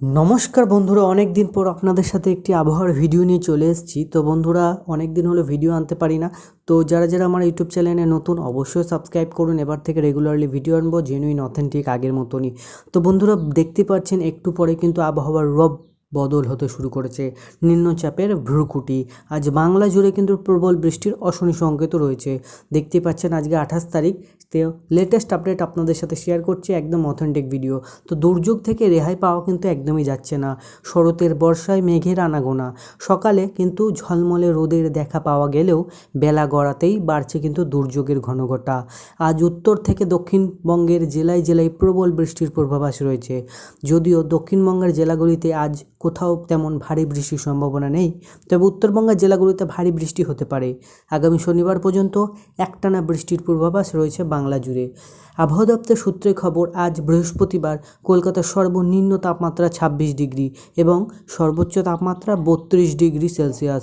নমস্কার বন্ধুরা অনেক দিন পর আপনাদের সাথে একটি আবহাওয়ার ভিডিও নিয়ে চলে এসেছি। তো বন্ধুরা অনেক দিন হলো ভিডিও আনতে পারি না। তো যারা যারা আমার ইউটিউব চ্যানেলে নতুন, অবশ্যই সাবস্ক্রাইব করুন। এবার থেকে রেগুলারলি ভিডিও আনব জেনুইন অথেন্টিক আগের মতনই। তো বন্ধুরা, দেখতে পাচ্ছেন, একটু পরে কিন্তু আবহাওয়ার রব বদল হতে শুরু করেছে। নিম্নচাপের ভ্রুকুটি। আজ বাংলা জুড়ে কিন্তু প্রবল বৃষ্টির অশনি সংকেত রয়েছে। দেখতে পাচ্ছেন আজকে আঠাশ তারিখ। তো লেটেস্ট আপডেট আপনাদের সাথে শেয়ার করছি একদম অথেন্টিক ভিডিও তো দুর্যোগ থেকে রেহাই পাওয়া কিন্তু একদমই যাচ্ছে না। শরতের বর্ষায় মেঘের আনাগোনা। সকালে কিন্তু ঝলমলে রোদের দেখা পাওয়া গেলেও বেলা গড়াতেই বাড়ছে কিন্তু দুর্যোগের ঘনঘটা আজ উত্তর থেকে দক্ষিণবঙ্গের জেলায় জেলায় প্রবল বৃষ্টির পূর্বাভাস রয়েছে। যদিও দক্ষিণবঙ্গের জেলাগুলিতে আজ কোথাও তেমন ভারী বৃষ্টির সম্ভাবনা নেই, তবে উত্তরবঙ্গের জেলাগুলিতে ভারী বৃষ্টি হতে পারে। আগামী শনিবার পর্যন্ত একটানা বৃষ্টির পূর্বাভাস রয়েছে বাংলা জুড়ে। আবহাওয়া দপ্তর সূত্রে খবর, আজ বৃহস্পতিবার কলকাতার সর্বনিম্ন তাপমাত্রা ছাব্বিশ ডিগ্রি এবং সর্বোচ্চ তাপমাত্রা বত্রিশ ডিগ্রি সেলসিয়াস।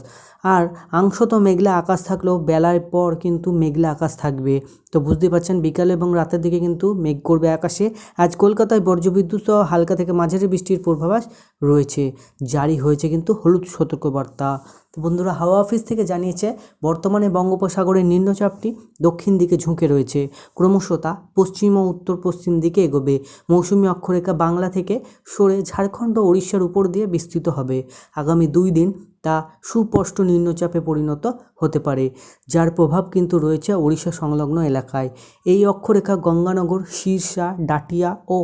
আর আংশত মেঘলা আকাশ থাকলেও বেলার পর কিন্তু মেঘলা আকাশ থাকবে। তো বুঝতে পারছেন, বিকাল এবং রাতের দিকে কিন্তু মেঘ করবে আকাশে। আজ কলকাতায় বজ্রবিদ্যুৎ সহ হালকা থেকে মাঝারি বৃষ্টির পূর্বাভাস রয়েছে। জারি হয়েছে কিন্তু হলুদ সতর্কবার্তা। তো বন্ধুরা, হাওয়া অফিস থেকে জানিয়েছে, বর্তমানে বঙ্গোপসাগরের নিম্নচাপটি দক্ষিণ দিকে ঝুঁকে রয়েছে। ক্রমশ তা পশ্চিম ও উত্তর পশ্চিম দিকে এগোবে। মৌসুমী অক্ষরেখা বাংলা থেকে সরে ঝাড়খণ্ড ও উড়িষ্যার উপর দিয়ে বিস্তৃত হবে। আগামী দুই দিন তা সুস্পষ্ট নিম্নচাপে পরিণত হতে পারে। যার প্রভাব কিন্তু রয়েছে ওড়িশা সংলগ্ন এলাকায়। এই অক্ষরেখা গঙ্গানগর শীর্ষা ডাটিয়া ও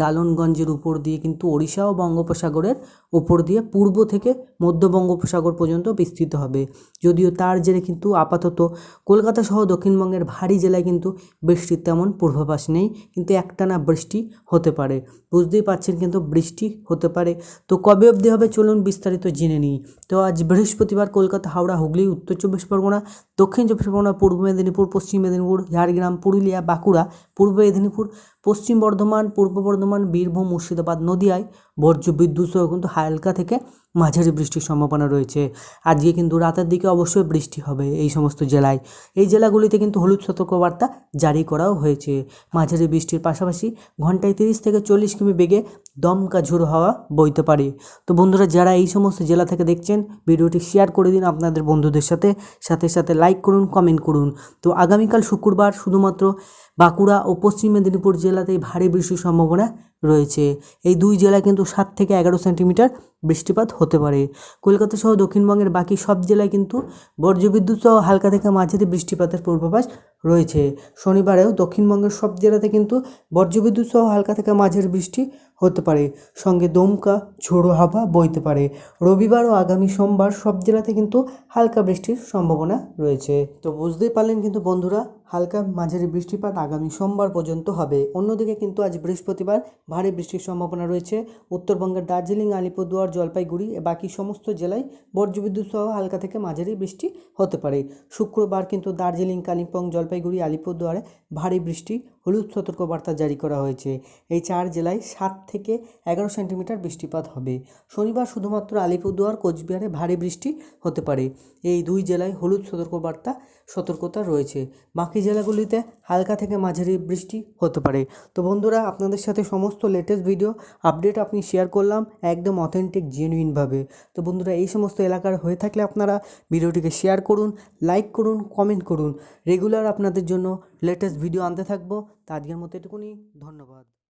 ডালনগঞ্জের উপর দিয়ে কিন্তু ওড়িশা ও বঙ্গোপসাগরের উপর দিয়ে পূর্ব থেকে মধ্য বঙ্গোপসাগর পর্যন্ত বিস্তৃত হবে। যদিও তার জেরে কিন্তু আপাতত কলকাতা সহ দক্ষিণবঙ্গের ভারী জেলায় কিন্তু বৃষ্টির তেমন পূর্বাভাস নেই, কিন্তু একটানা বৃষ্টি হতে পারে। বুঝতেই পারছেন কিন্তু বৃষ্টি হতে পারে। তো কবে অবধি হবে চলুন বিস্তারিত জেনে নিই। তো আজ বৃহস্পতিবার কলকাতা, হাওড়া, হুগলি, উত্তর চব্বিশ পরগনা, দক্ষিণ চব্বিশ পরগনা, পূর্ব মেদিনীপুর, পশ্চিম মেদিনীপুর, ঝাড়গ্রাম, পুরুলিয়া, বাঁকুড়া, পূর্ব মেদিনীপুর, পশ্চিম বর্ধমান, পূর্ব বর্ধমান, বীরভূম, মুর্শিদাবাদ, নদিয়ায় বর্জ্য বিদ্যুৎ সহ কিন্তু হালকা থেকে মাঝারি বৃষ্টির সম্ভাবনা রয়েছে। আজকে কিন্তু রাতের দিকে অবশ্যই বৃষ্টি হবে এই সমস্ত জেলায়। এই জেলাগুলিতে কিন্তু হলুদ সতর্কবার্তা জারি করাও হয়েছে। মাঝারি বৃষ্টির পাশাপাশি ঘন্টায় তিরিশ থেকে চল্লিশ কিমি বেগে দমকা ঝোড়ো হাওয়া বইতে পারে। তো বন্ধুরা, যারা এই সমস্ত জেলা থেকে দেখছেন, ভিডিওটি শেয়ার করে দিন আপনাদের বন্ধুদের সাথে। সাথে সাথে লাইক করুন কমেন্ট করুন। তো আগামীকাল শুক্রবার শুধুমাত্র বাঁকুড়া ও পশ্চিম মেদিনীপুর জেলাতেই ভারী বৃষ্টির সম্ভাবনা রয়েছে। এই দুই জেলায় কিন্তু সাত থেকে এগারো সেন্টিমিটার বৃষ্টিপাত হতে পারে। কলকাতা সহ দক্ষিণবঙ্গের বাকি সব জেলায় কিন্তু বজ্রবিদ্যুৎ সহ হালকা থেকে মাঝারি বৃষ্টিপাতের পূর্বাভাস রয়েছে। শনিবারেও দক্ষিণবঙ্গের সব জেলাতে কিন্তু বজ্রবিদ্যুৎ সহ হালকা থেকে মাঝারি বৃষ্টি হতে পারে। সঙ্গে দমকা, ঝোড়ো হাওয়া বইতে পারে। রবিবার ও আগামী সোমবার সব জেলাতে কিন্তু হালকা বৃষ্টির সম্ভাবনা রয়েছে। তো বুঝতেই পারলেন কিন্তু বন্ধুরা, হালকা মাঝারি বৃষ্টিপাত আগামী সোমবার পর্যন্ত হবে। অন্যদিকে কিন্তু আজ বৃহস্পতিবার ভারী বৃষ্টির সম্ভাবনা রয়েছে। উত্তরবঙ্গের দার্জিলিং, আলিপুরদুয়ার, জলপাইগুড়ি বাকি সমস্ত জেলায় বজ্রবিদ্যুৎ সহ হালকা থেকে মাঝারি বৃষ্টি হতে পারে। শুক্রবার কিন্তু দার্জিলিং, কালিম্পং, জলপাইগুড়ি, আলিপুরদুয়ারে ভারী বৃষ্টি হলুদ সতর্কবার্তা জারি করা হয়েছে। এই চার জেলায় সাত থেকে এগারো সেন্টিমিটার বৃষ্টিপাত হবে। শনিবার শুধুমাত্র আলিপুরদুয়ার, কোচবিহারে ভারী বৃষ্টি হতে পারে। এই দুই জেলায় হলুদ সতর্কবার্তা সতর্কতা রয়েছে। বাকি জেলাগুলিতে হালকা থেকে মাঝারি বৃষ্টি হতে পারে। তো বন্ধুরা, আপনাদের সাথে সমস্ত লেটেস্ট ভিডিও আপডেট আপনি শেয়ার করলাম একদম অথেন্টিক জেনুইনভাবে তো বন্ধুরা, এই সমস্ত এলাকার হয়ে থাকলে আপনারা ভিডিওটিকে শেয়ার করুন লাইক করুন কমেন্ট করুন। রেগুলার আপনাদের জন্য লেটেস্ট ভিডিও আনতে থাকব। তা আজকের মতো এটুকুনি। ধন্যবাদ।